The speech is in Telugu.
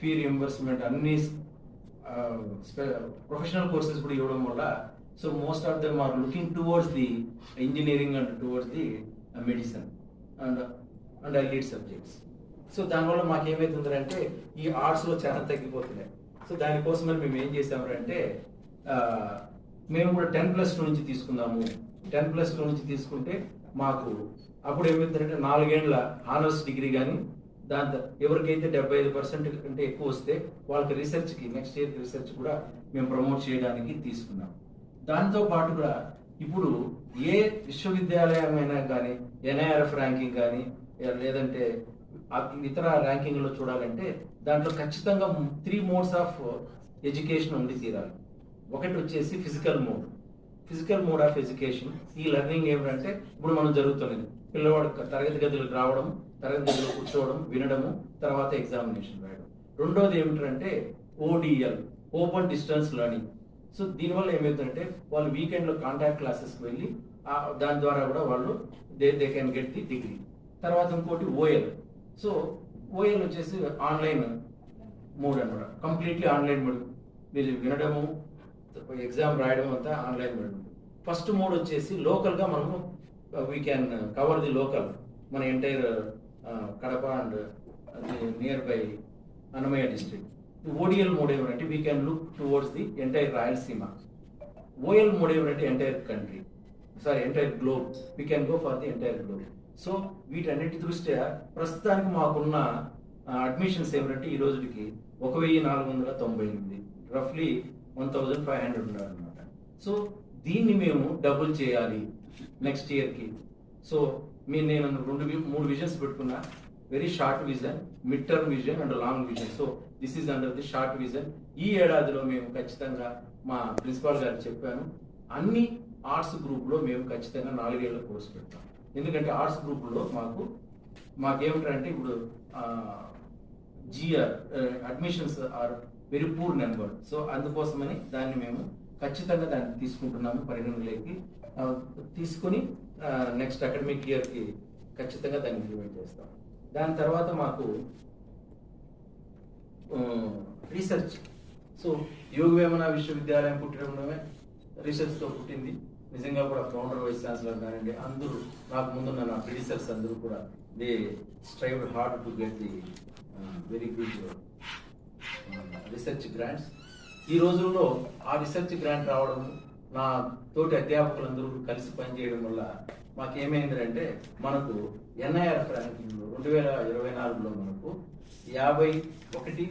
ఫీ రియంబర్స్మెంట్ అన్ని ప్రొఫెషనల్ కోర్సెస్ కూడా ఇవ్వడం వల్ల so most of them are looking towards the engineering and towards the medicine and and lead subjects so దానివల్ల మాకు ఏమవుతుందంటే ఈ ఆర్ట్స్లో చాలా తగ్గిపోతున్నాయి. సో దానికోసమని మేము ఏం చేసామంటే మేము కూడా టెన్ ప్లస్ టూ నుంచి తీసుకుందాము. టెన్ ప్లస్ టూ నుంచి తీసుకుంటే మాకు అప్పుడు ఏమవుతుందంటే నాలుగేండ్ల ఆనర్స్ డిగ్రీ కానీ దాంతో ఎవరికైతే డెబ్బై ఐదు పర్సెంట్ కంటే ఎక్కువ వస్తే వాళ్ళకి రీసెర్చ్కి నెక్స్ట్ ఇయర్ రీసెర్చ్ కూడా మేము ప్రమోట్ చేయడానికి తీసుకున్నాం. దాంతో పాటు కూడా ఇప్పుడు ఏ విశ్వవిద్యాలయం అయినా కానీ ఎన్ఐఆర్ఎఫ్ ర్యాంకింగ్ కానీ లేదంటే ఇతర ర్యాంకింగ్లో చూడాలంటే దాంట్లో ఖచ్చితంగా త్రీ మోడ్స్ ఆఫ్ ఎడ్యుకేషన్ ఉండి తీరాలి. ఒకటి వచ్చేసి physical mode physical mode of education ఈ లెర్నింగ్ ఏమిటంటే ఇప్పుడు మనం జరుగుతున్నది. పిల్లవాడు తరగతి గదులకు రావడం తరగతి గదిలో కూర్చోవడం వినడము తర్వాత ఎగ్జామినేషన్ రాయడం. రెండోది ఏమిటంటే ODL open distance learning so దీనివల్ల ఏమవుతుందంటే వాళ్ళు వీకెండ్లో కాంటాక్ట్ క్లాసెస్కి వెళ్ళి దాని ద్వారా కూడా వాళ్ళు they they can get the degree తర్వాత ఇంకోటి ఓఎల్ సో ఓఎల్ వచ్చేసి ఆన్లైన్ మోడ్ అనమాట. కంప్లీట్లీ ఆన్లైన్ మోడ్ మీరు వినడము ఎగ్జామ్ రాయడం అంతా ఆన్లైన్ మోడ్ ఫస్ట్ మోడ్ వచ్చేసి లోకల్గా మనము we can cover the local మన entire uh, Kadapa and nearby Annamayya district ODL mode ఏమంటే we can look towards the entire Rayalaseema OL mode ఏమంటే entire country sorry entire globe we can go for the entire globe so వీటన్నిటి దృష్ట్యా ప్రస్తుతానికి మాకున్న uh, అడ్మిషన్స్ ఏమిటంటే ఈ రోజుకి ఒక వెయ్యి నాలుగు వందల తొంభై ఎనిమిది. రఫ్లీ వన్ థౌజండ్ ఫైవ్ హండ్రెడ్ అనమాట సో దీన్ని మేము డబుల్ చేయాలి నెక్స్ట్ ఇయర్కి సో మీ నేను రెండు వి- మూడు విజన్స్ పెట్టుకున్నా. Very short vision mid term vision and long vision so this is under the short vision ఈ ఏడాదిలో మేము ఖచ్చితంగా మా ప్రిన్సిపాల్ గారు చెప్పాను అన్ని ఆర్ట్స్ గ్రూప్లో మేము ఖచ్చితంగా నాలుగేళ్ళ కోర్సు పెడతాం. ఎందుకంటే ఆర్ట్స్ గ్రూప్లో మాకు మాకేమిటంటే ఇప్పుడు GR admissions are very poor number so అందుకోసమని దాన్ని మేము ఖచ్చితంగా దాన్ని తీసుకుంటున్నాము పరిగణలోకి తీసుకుని తీసుకొని నెక్స్ట్ అకాడమిక్ ఇయర్కి ఖచ్చితంగా దాన్ని ఇంప్లిమెంట్ చేస్తాం. దాని తర్వాత మాకు రీసెర్చ్ సో యోగ వేమన విశ్వవిద్యాలయం పుట్టడంలోనే రీసెర్చ్తో పుట్టింది. నిజంగా కూడా ఫౌండర్ వైస్ ఛాన్సలర్ కానివ్వండి అందరూ నాకు ముందున్న నా ప్రిడిసర్స్ అందరూ కూడా they strive hard to get the very good research grants ఈ రోజుల్లో ఆ రీసెర్చ్ గ్రాంట్ రావడం నా తోటి అధ్యాపకులందరూ కలిసి పనిచేయడం వల్ల మాకేమైందంటే మనకు ఎన్ఐఆర్ ర్యాంకింగ్లో రెండు వేల ఇరవై నాలుగులో మనకు యాభై ఒకటి